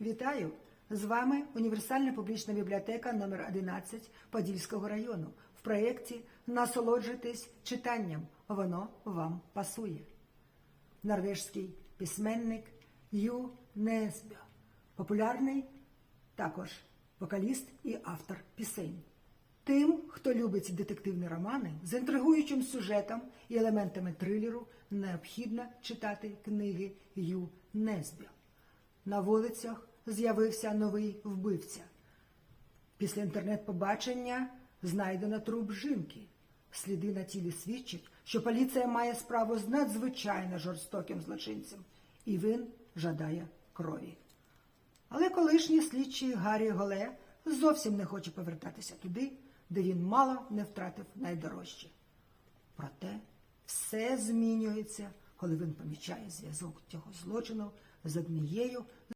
Вітаю! З вами універсальна публічна бібліотека номер 11 Подільського району в проєкті Насолоджуйтесь читанням. Воно вам пасує. Норвежський письменник Ю Несбьо, популярний також вокаліст і автор пісень. Тим, хто любить детективні романи з інтригуючим сюжетом і елементами трилеру, необхідно читати книги Ю Несбьо. На вулицях з'явився новий вбивця. Після інтернет-побачення знайдено труп жінки. Сліди на тілі свідчать, що поліція має справу з надзвичайно жорстоким злочинцем, і він жадає крові. Але колишній слідчий Гаррі Голе зовсім не хоче повертатися туди, де він мало не втратив найдорожче. Проте все змінюється, коли він помічає зв'язок цього злочину з однією